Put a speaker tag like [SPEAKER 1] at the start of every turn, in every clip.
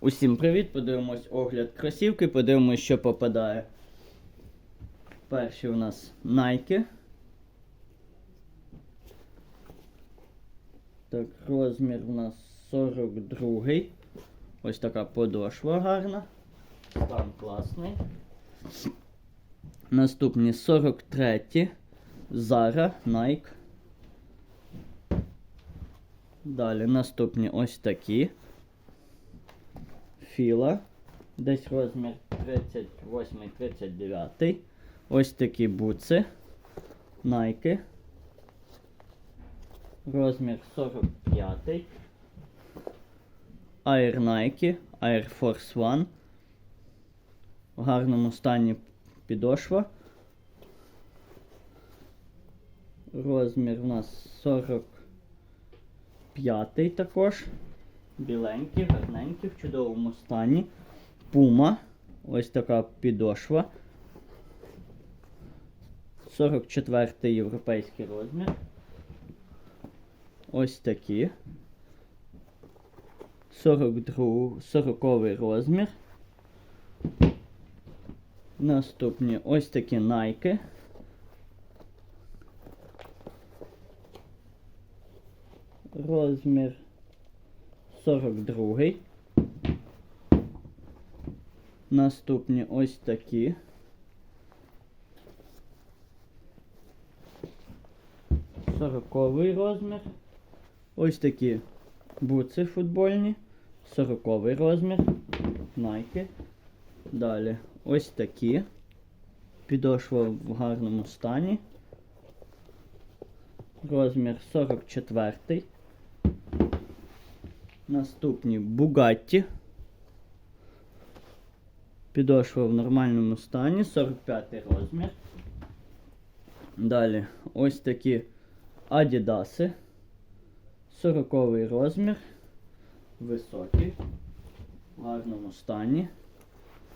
[SPEAKER 1] Усім привіт! Подивимось огляд кросівки, подивимось, що попадає. Перші у нас Nike. Так, розмір у нас 42. Ось така подошва гарна. Стан класний. Наступні 43. Zara, Nike. Далі наступні ось такі. Філа. Десь розмір 38-39. Ось такі буци. Nike. Розмір 45. Air Nike. Air Force One. В гарному стані підошва. Розмір у нас 45 також. Біленькі, гарненькі, в чудовому стані. Пума. Ось така підошва. 44 європейський розмір. Ось такі. 42, 40 розмір. Наступні ось такі Nike. Розмір 42. Наступні ось такі. Сороковий розмір. Ось такі буци футбольні. Сороковий розмір. Nike. Далі ось такі. Підошва в гарному стані. Розмір 44. Наступні Bugatti. Підошва в нормальному стані, 45 розмір. Далі ось такі Adidas. 40 розмір. Високі. В гарному стані.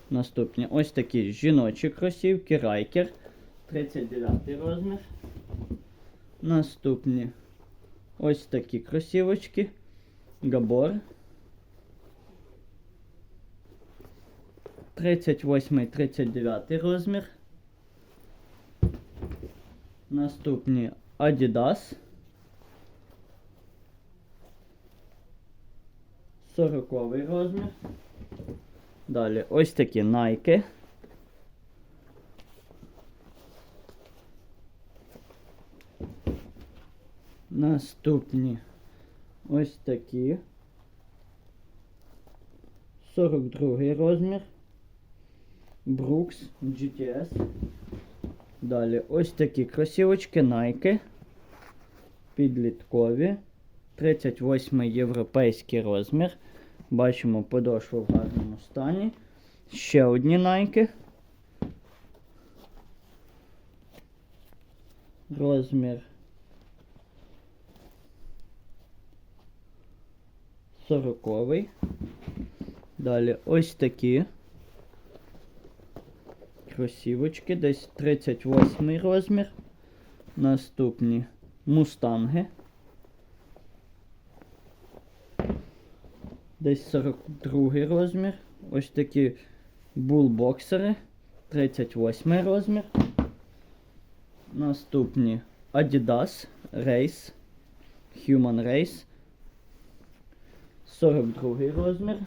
[SPEAKER 1] Наступні ось такі жіночі кросівки Riker. 39 розмір. Наступні ось такі кросівочки. Габор. 38-39 розмір. Наступні Adidas. 40 розмір. Далі ось такі Nike. Наступні ось такі. 42 розмір. Brooks GTS. Далі ось такі кросівочки Nike. Підліткові. 38 європейський розмір. Бачимо подошву в гарному стані. Ще одні Nike. Розмір 40. Далі ось такі кросівочки, десь 38 розмір. Наступні мустанги. Десь 42 розмір. Ось такі булбоксери. 38 розмір. Наступні Adidas Race. Human Race. 42 розмір.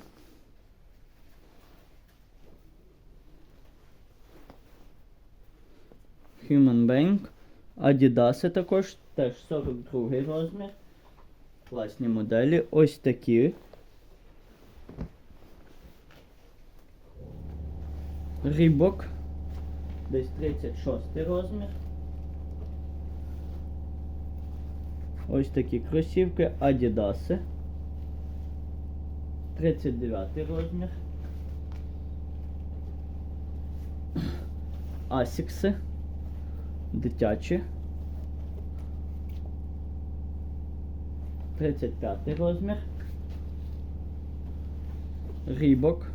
[SPEAKER 1] Human Bank. Adidas також теж 42 розмір. Класні моделі. Ось такі. Рібок. Десь 36 розмір. Ось такі кросівки Adidas. 39 розмір. Асікси. Дитячі. 35 розмір. Рібок.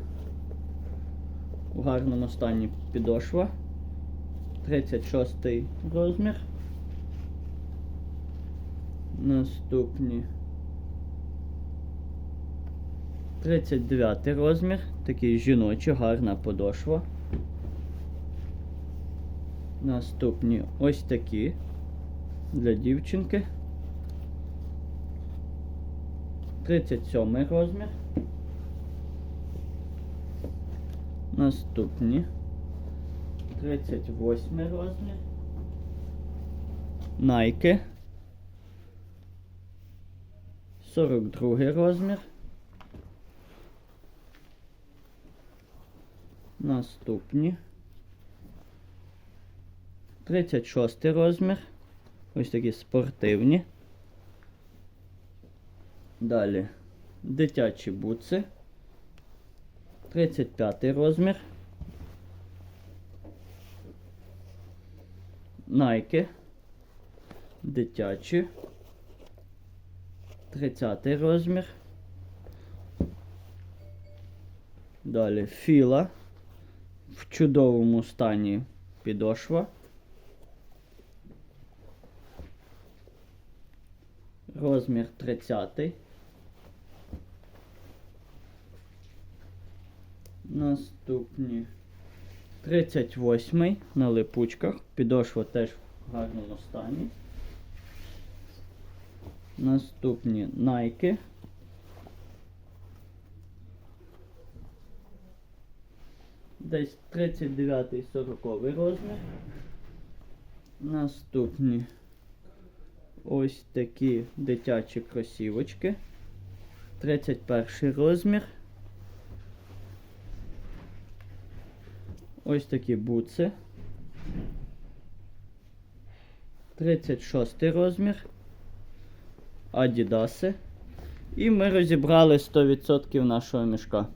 [SPEAKER 1] У гарному стані підошва. 36 розмір. Наступні 39 розмір, такий жіночий, гарна подошва. Наступні ось такі для дівчинки. 37 розмір. Наступні 38 розмір. Найки. 42 розмір. Наступні. 36 розмір. Ось такі спортивні. Далі дитячі бутси. 35 розмір. Найки. Дитячі. 30 розмір. Далі філа. В чудовому стані підошва. Розмір 30. Наступні 38 на липучках. Підошва теж в гарному стані. Наступні Nike. Десь 39-40 розмір. Наступні ось такі дитячі кросівочки. 31 розмір. Ось такі бутси. 36 розмір. Адідаси. І ми розібрали 100% нашого мішка.